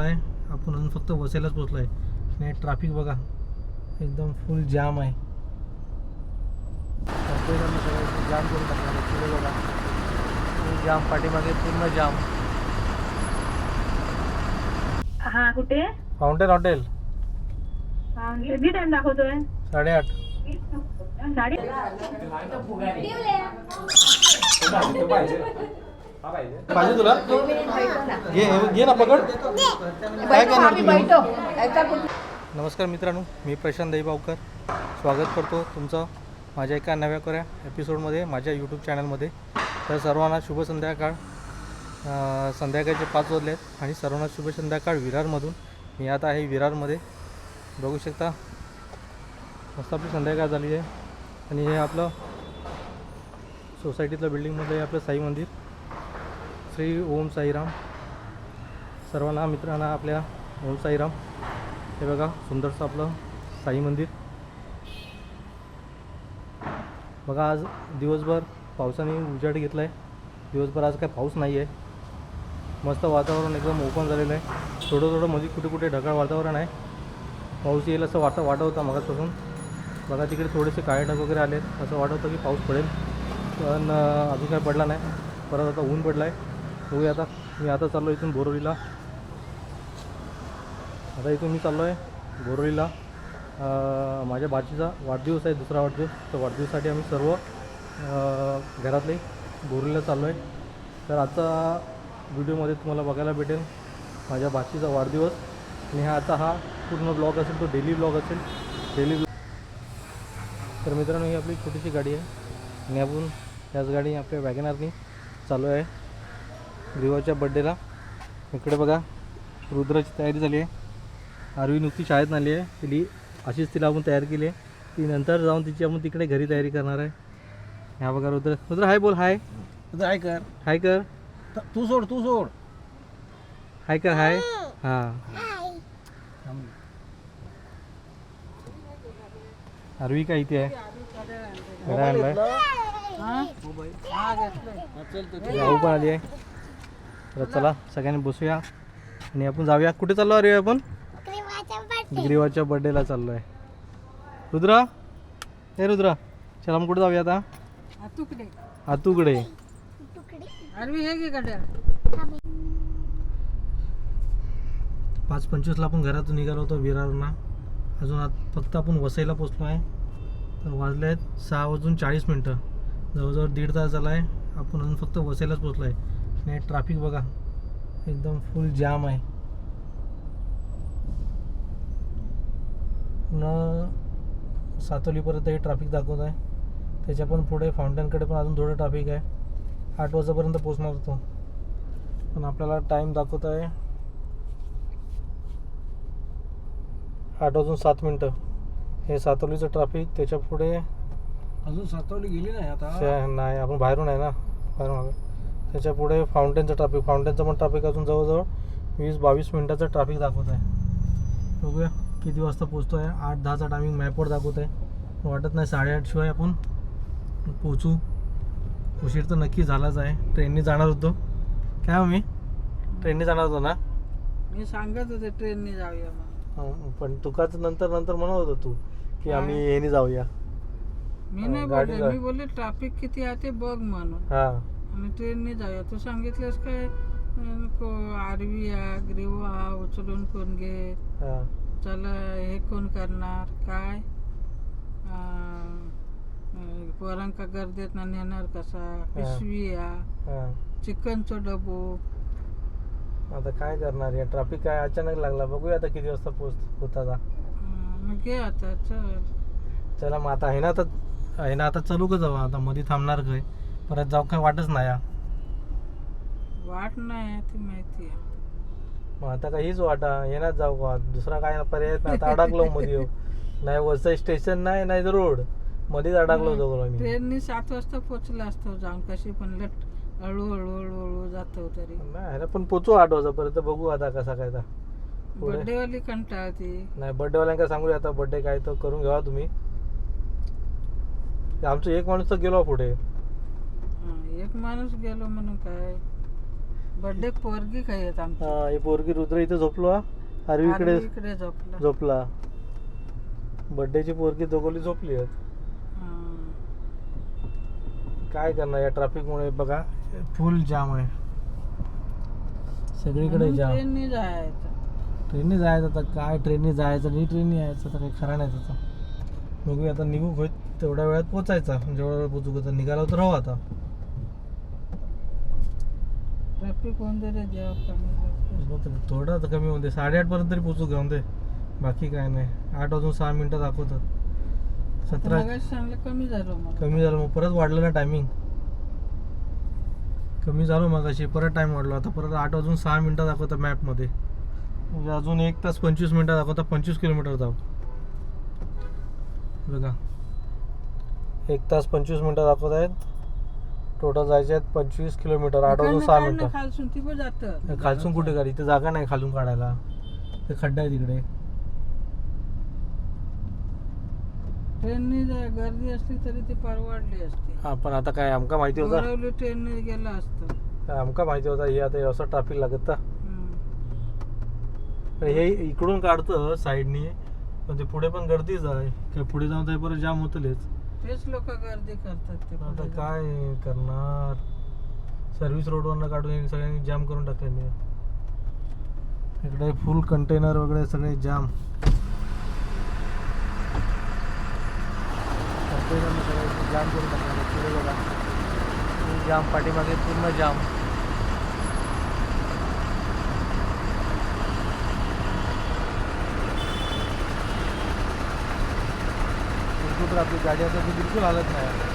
झाला आहे आपण अजून फक्त वसईलाच पोचलो आहे आणि ट्रॅफिक बघा. एकदम फुल जाम आहे. जाम करून. पुढे बघा. फुल जाम पाठीमागे पूर्ण जाम हा कुठे? फाउंटेन हॉटेल हा, किती टाइम दाखवतोय. साडेआठ. साडी पाहिजे तुला? घे घे ना पकड. काय करणार तुम्ही? नमस्कार मित्रांनो मी प्रशांत दहीबावकर. स्वागत करतो तुमचं माझ्या एका नव्या कऱ्या एपिसोडमध्ये माझ्या यूट्यूब चॅनलमध्ये तर सर्वांना शुभ संध्याकाळ. संध्याकाळचे पाच वाजले आहेत आणि सर्वांना शुभ संध्याकाळ विरारमधून. मी आता आहे विरारमध्ये. बघू शकता मस्त आपली संध्याकाळ झाली आहे. आणि हे आपलं सोसायटीतलं बिल्डिंगमध्ये आपलं साई मंदिर. श्री ओम साईराम. सर्वांना मित्रांना आपल्या ओम साईराम. हे बघा सुंदरसं आपलं साई मंदिर. बघा आज दिवसभर पावसाने उजाड घेतला आहे दिवसभर आज काय पाऊस नाही आहे मस्त वातावरण एकदम ओपन झालेलं आहे. थोडं थोडं मध्ये म्हणजे कुठे कुठे ढगाळ वातावरण आहे. पाऊस येईल असं वाटत वाटत होता मगापासून बघा तिकडे थोडेसे काळे ढग वगैरे आले आहेत असं वाटत होतं की पाऊस पडेल. पण अजून काय पडला नाही. परत आता ऊन पडला आहे बघूया आता. मी आता चाललो इथून बोरोलीला. आता इथून मी चाललो आहे बोरोलीला माझ्या भाचीचा वाढदिवस आहे दुसरा वाढदिवस. तर वाढदिवसासाठी आम्ही सर्व घरातले बोरोलीला चाललो आहे तर आजचा व्हिडिओमध्ये तुम्हाला बघायला भेटेल माझ्या भाचीचा वाढदिवस. आणि हा आता हा पूर्ण ब्लॉग असेल तो डेली ब्लॉग असेल. डेली तर मित्रांनो ही आपली छोटीशी गाडी आहे. आणि आपण त्याच गाडी आपल्या वॅगनारनी चालू आहे ग्रीवाच्या बड्डेला इकडे बघा रुद्राची तयारी झाली आहे. आरवी नुकती शाळेत आली आहे. तिली अशीच तिला आपण तयार केली आहे. ती नंतर जाऊन तिची आपण तिकडे घरी तयारी करणार आहे. ह्या बघा रुद्र. रुद्र हाय बोल हाय तुझं काय कर. हाय कर. त- सोड तू सोड. हाय कर हाय हां. आरवी काय इथे आहे? घरा आणलाय. राहू पण आली आहे. तर चला सगळ्यांनी बसूया. आणि आपण जाऊया. कुठे चाललो अरे आपण? ग्रीवाच्या बर्थडेला चाललो आहे रुद्रा? हे रुद्रा. चला मग कुठे जाऊया आता? तुकडे. आतूकडे गड्या. पाच पंचवीसला आपण घरातून निघालो होतो विरारना अजून आत फक्त आपण वसईला पोचलो आहे. तर वाजले आहेत सहा वाजून चाळीस मिनटं. जवळजवळ दीड तास झाला आहे. आपण अजून फक्त वसईलाच पोचलो आहे. आणि ट्रॅफिक बघा. एकदम फुल जाम आहे. न सातोलीपर्यंत हे ट्रॅफिक दाखवत आहे. त्याच्या पण पुढे फाउंटनकडे पण अजून थोडं ट्रॅफिक आहे. आठ वाजेपर्यंत पोचणार होतो. पण आपल्याला टाईम दाखवत आहे. आठ वाजून सात मिनटं. हे सातवलीचं ट्रॅफिक त्याच्या पुढे अजून सातवली गेली नाही आता. नाही आपण बाहेरून आहे ना. बाहेरून आलो त्याच्या पुढे फाउंटेनचं ट्रॅफिक फाउंटेनचं पण ट्रॅफिक अजून जवळजवळ वीस बावीस मिनटाचं ट्रॅफिक दाखवत आहे. बघूया किती वाजता पोचतो आहे आठ दहाचा टायमिंग मॅपवर दाखवत आहे. वाटत नाही साडेआठ शिवाय आपण पोचू उशीर तर नक्की झालाच आहे. ट्रेनने जाणार होतो. काय हो मी? ट्रेनने जाणार होतो ना? मी सांगत होते ट्रेनने जाऊया हं, पण तुकाच नंतर नंतर म्हणत होतो तू की आम्ही? याने जाऊया. मी नाही बोलले. मी बोलले ट्रॅफिक किती आहे ते बघ म्हणून. हा. आणि ट्रेनने जाऊया. तू सांगितलंस काय अं, को- आरवी या ग्रीव उचलून कोण घे? चला हे कोण करणार? काय? पोरांका गर्दीत ना नेणार कसा? पिशवी या. हा. चिकनचं डबो. आता काय करणार? या ट्रॅफिक काय अचानक लागला? बघूया आता किती वाजता पोच होता घे आता चल. चला मग आता आहे ना आता आहे ना आता चलू का जाऊ? आता मध्ये थांबणार काय? परत जाऊ काय वाटच नाही हा. वाट नाही ती माहिती आहे. मग आता काय हीच वाटा येणार जाऊ का? दुसरा काय पर्याय नाही आता अडकलो मध्ये येऊ. नाही वसई स्टेशन नाही नाही रोड. मध्येच अडकलो जाऊ आम्ही. ट्रेननी सात वाजता पोचला असतो जाऊन कशी पण लट हळूहळू हळूहळू जातो तरी. नाही पण पोचू आठ वाजेपर्यंत बघू आता कसा काय आता. पुढे. बर्थडेवाली कंटाळती नाही बर्थडेवाल्यांका सांगूया आता बर्थडे काय तर करून घ्यावा तुम्ही. आमचं एक माणूस तर गेलो पुढे. हा, एक माणूस गेलो म्हणून काय? बर्थडे पोरगी काय येत आमची. हा, ही पोरगी रुद्र इथे झोपलो हा. आरवी इकडे आरवी इकडे झोपला. झोपला. बड्डेची पोरगी दोघोली झोपली आहेत. हा. काय करणार या ट्रॅफिकमुळे बघा फुल जाम आहे. सगळीकडे म्हणून जाम ट्रेननी जायचं. ट्रेनने जायचं आता. काय ट्रेनने जायचं नाही ट्रेनने यायचं? तर काही खरं नाही त्याचा. बघूया आता निघू होत तेवढ्या वेळात पोचायचा. जेवढ्या वेळ पोचू आता निघाला तर राहू आता. ट्रॅफिक होऊन दे रे जेव्हा कमी होतं. थोडं आता कमी होऊन दे. साडेआठपर्यंत तरी पोचू घेऊन दे. बाकी काय नाही. आठ वाजून सहा मिनटं दाखवतात. सतरा मगाशी सांगलं कमी झालं मला कमी झालं मग. परत वाढलं ना टायमिंग कमी झालं मग अशी परत टाइम वाढला. आता परत आठ वाजून सहा मिनटं दाखवतं मॅपमध्ये म्हणजे अजून एक तास पंचवीस मिनटं दाखवता पंचवीस किलोमीटर जाऊ. बघा. एक तास पंचवीस मिनटं दाखवत आहेत. टोटल जायचे आहेत पंचवीस किलोमीटर आठ वाजून सहा मिनटं. खालसून ती पण जातं. खालसून कुठे काढ इथे जागा नाही खालून काढायला. ते खड्डा आहे तिकडे. ट्रेननी गर्दी असली तरी ती परवडली असती. हा पण आता काय आमका माहिती होता? ट्रेनने गेलं असतं. काय आमका माहिती होता हे आता असं ट्रॅफिक लागत हे इकडून काढतं साईडनी पण ते पुढे पण गर्दीच आहे. काय पुढे जाऊन परत जाम होतलेच. तेच लोक गर्दी करतात ते आता पुढे काय करणार? सर्व्हिस रोडवरनं काढून यांनी सगळ्यांनी जाम करून टाकले इकडे फुल कंटेनर वगैरे सगळे जाम कंटेनर जाम करून टाकले. पुढे बघा. फुल जाम पाठीमागे पूर्ण जाम तर आपली गाडी आता ती बिलकुल हालत नाही.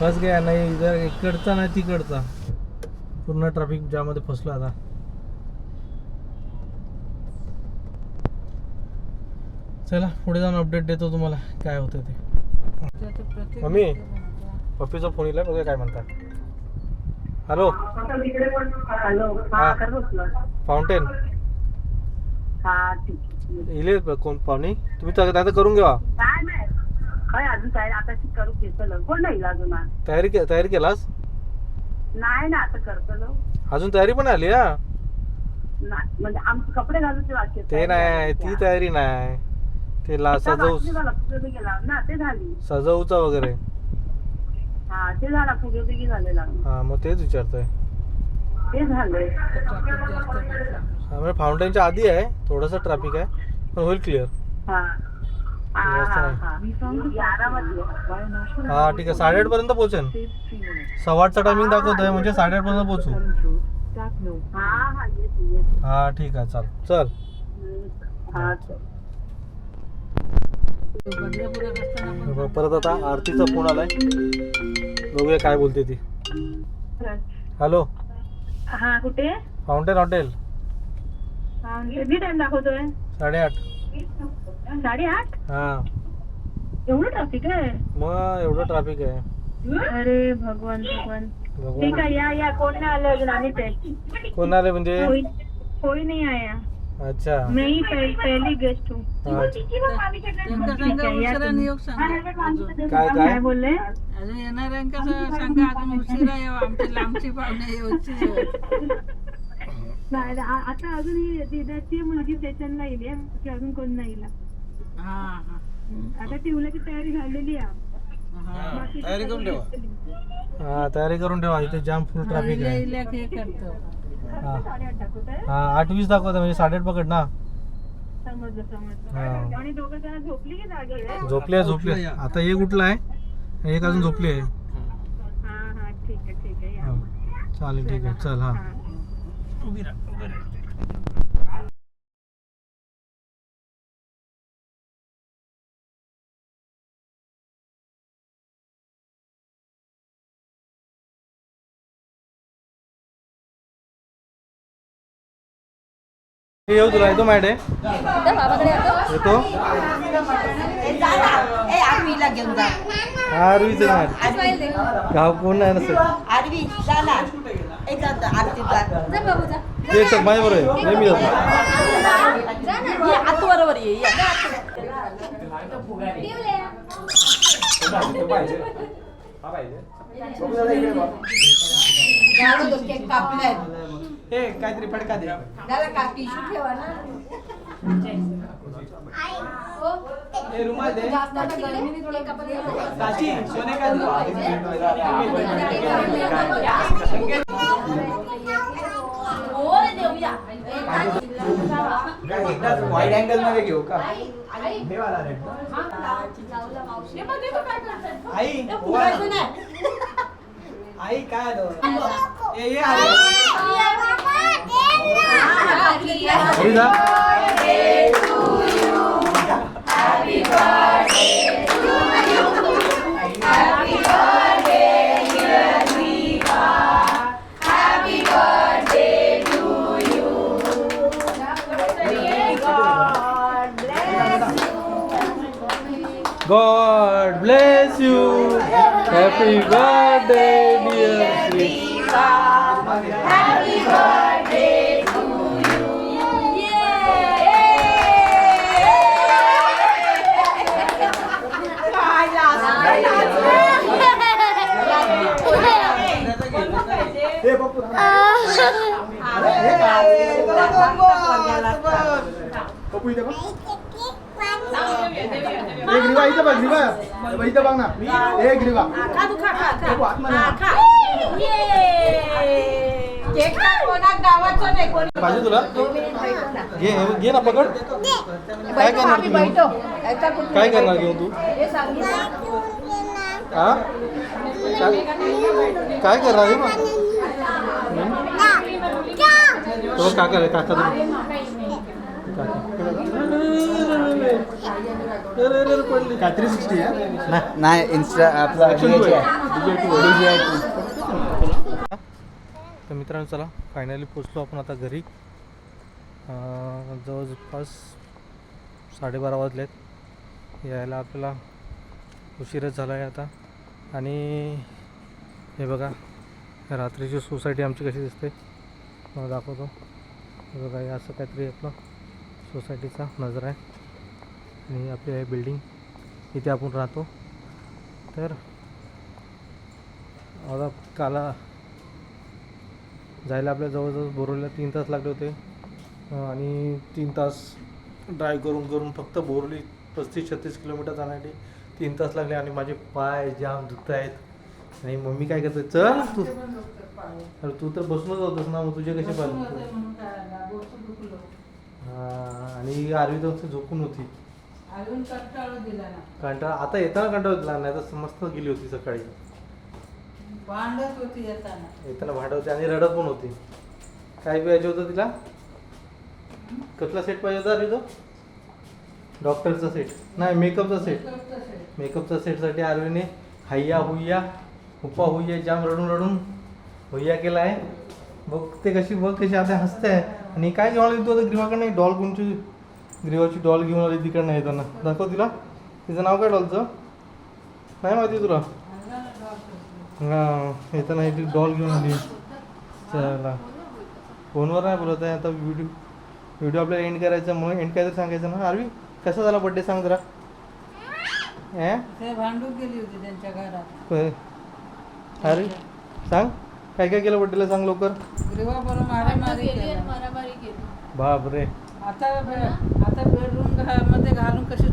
फस गया नाही इधर इकडचा नाही तिकडचा. पूर्ण ट्रॅफिक जाममध्ये फसलो आता. चला पुढे जाऊन अपडेट देतो तुम्हाला काय होतं ते. मम्मी. पप्पीचा फोन येईल बघा काय म्हणतात. हॅलो फाउंटेन हा. इले कोण पाहुणे? तुम्ही तर आता करून घ्या. काय नाही. काय अजून काय आता करू कोण नाही अजून? तयारी के- तयारी केलास? नाही ना आता करतलो अजून तयारी पण आली हा? म्हणजे आमचे कपडे घालूचे बाकी आहेत. ते नाही ती तयारी नाही. ते ला सजवू झाला, गेला ना ते झाली. सजवूचा वगैरे. हा ते झाला झालेला. हा मग तेच विचारतोय. ते झालंय म्हणजे फाउंटेनच्या आधी आहे थोडंसं ट्रॅफिक आहे पण होईल क्लिअर हा. ठीक आहे. साडेआठ पर्यंत पोहोचेन. सव्वा आठचा टायमिंग दाखवतोय म्हणजे साडेआठ पर्यंत पोहोचू. हा हा हा ठीक आहे. चाल. चल. हा परत आता आरतीचा फोन आलाय. बघूया काय बोलते ती. हॅलो. हा कुठे? फाउंटेन हॉटेल हा, किती टाइम दाखवतोय? साडेआठ. साडेआठ? हा. एवढं ट्रॅफिक आहे? मग एवढं ट्रॅफिक आहे. अरे भगवान भगवान. ठीक आहे या या. कोण नाही आलं अजून आणि ते? कोण आले म्हणजे? कोई कोई नहीं आया अच्छा. मैं ही पह, पहली गेस्ट हूँ. काय काय बोलले? अजून येणाऱ्यांका सांगा अजून उशिरा यावं आमची लांबची पाहुणे येऊची आहेत. नाही, आ- आता अजून ही दिदाची मुलगी स्टेशनला येईल आहे, बाकी अजून कोण नाही येईल. हा हा. आता ती उलटी तयारी झालेली आहे. हा. बाकी तयारी करून ठेवा. हा तयारी करून ठेवा. इथे जाम फुल ट्रॅफिक आहे. हे करतो. हा. साडेआठ दाखवत आहे हा आठ वीस दाखवतं म्हणजे साडेआठ पकड ना. समजलं समजलं. हा. आणि दोघं जण झोपली की जागी आहे? झोपली आहे झोपली आहे. आता एक उठला आहे एक अजून झोपली आहे. हा हा ठीक आहे ठीक आहे या. हा. चालेल ठीक आहे. चल हा. हा. हे येऊ तुला येतो मॅडे येतो. ए आरवीला घेऊन जा. हा अरवीच मॅड आरवी. गाव कोण नाही नसेल? आरवी जा जा ये चल ये आत बरोबर ये ये. केक कापलाय हे काहीतरी फडका दे दादा का ठेवा ना हे रुमाल दे काची सोने का वाईड अँगलमध्ये घेऊ का हे वाला red. आई फुगायचं नाही आई काय आलं ए ये Happy birthday, dear Sri. हे पप्पू हे काय पप्पू इथे बघ ग्रीवा इथं बघ ग्रीवा. इथं बघ ना. हे ग्रीवा पप्पू आतमध्ये केक काय कोणा गावाचं नाही कोणी पाहिजे तुला? घे घे ना पकड. काय करणार तुम्ही काय करणार घेऊन तू? हा काय काय करणार आहे मग? तो काका रे काका. पडली काय थ्री सिक्स्टी आहे. नाही इन्स्टा आपला. तर मित्रांनो चला फायनली पोचलो आपण आता घरी. अं, जवळपास साडेबारा वाजलेत. यायला आपल्याला उशीरच झाला आहे आता. आणि हे बघा रात्रीची सोसायटी आमची कशी दिसते मला दाखवतो. हे बघा हे असं काहीतरी आपलं सोसायटीचा नजर आहे. आणि आपली आहे बिल्डिंग. इथे आपण राहतो. तर आता काला जायला आपल्या जवळजवळ बोरवलीला तीन तास लागले होते. आणि तीन तास ड्राईव्ह करून करून फक्त बोरवली पस्तीस छत्तीस किलोमीटर जाण्यासाठी तीन तास लागले आणि माझे पाय जाम दुखत आहेत. आणि मम्मी काय करते? चल तू. अरे तू तर बसूनच होतस ना मग तुझे कसे? हां आणि आरवी तर झोपून होती. अजून कंटाळू दिला ना. कंटाळा? आता येताना कंटाळा दिला नाही तर मस्त गेली होती सकाळी. भांडत होती येताना. येताना भांडत होती आणि रडत पण होती. काय पाहिजे होतं तिला? कसला सेट पाहिजे होता अरे तो डॉक्टरचा सेट नाही मेकअपचा सेट मेकअपचा सेटसाठी आरवीने हैया हुय्या हुप्पा हुय्या जाम रडून रडून हुय्या केला आहे. बघ ते कशी बघ कशी आता हसते आहे. आणि काय घेऊन आली तू आता? ग्रीवाकडे नाही डॉल कोणची ग्रीवाची डॉल घेऊन आली तिकडनं येताना दाखव तिला. तिचं नाव काय डॉलचं नाही माहिती तुला? हां येताना इथे डॉल घेऊन आली. चला. फोनवर नाही बोलत आहे आता व्हिडिओ व्हिडिओ आपल्याला एंड करायचा म्हणून एंड काहीतरी सांगायचं ना. आरवी कसा झाला बड्डे सांग जरा. ए ते भांडू गेली होती त्यांच्या घरात. होय. अरे सांग. काय काय केलं बड्डेला सांग लवकर. बाप रे आता आता बेडरूममध्ये घालून कशी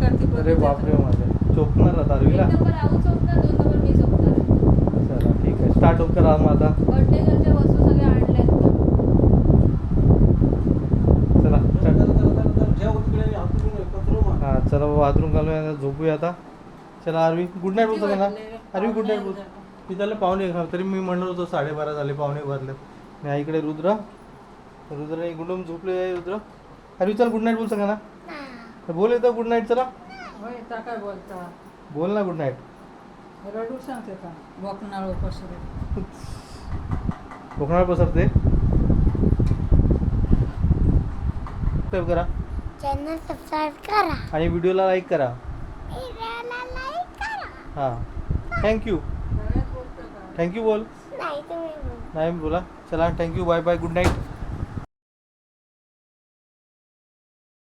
का ती अरे बापरे माझ्या. चोपणार आता आरवीला? चला ठीक आहे. स्टार्ट होत करा मग आता. चला हां चला बाथरूम घालूया आता झोपूया आता. चला आरवी गुड नाईट बोलतो आरवी गुड नाईट बोल. मी त्याला पाहुणे घाल तरी मी म्हणलं होतो साडेबारा झाले पाहुणे भरले आणि आईकडे रुद्र. रुद्र गुंडून झोपले आहे रुद्र. आरवी चल गुड नाईट बोलतो का ना? बोल येतं गुड नाईट चला. होय त्या काय बोलता? बोल ना गुड नाईट रडू सांगते का? बोकनाळ पसरू कोकणाला पसरते. सबस्क्राईब करा. चॅनल सबस्क्राईब करा. आणि व्हिडिओला लाईक करा. व्हिडिओला लाईक करा. हां. थँक्यू थँक्यू बोल. नाही तुम्ही बोला. नाही बोला. चला thank you bye bye good night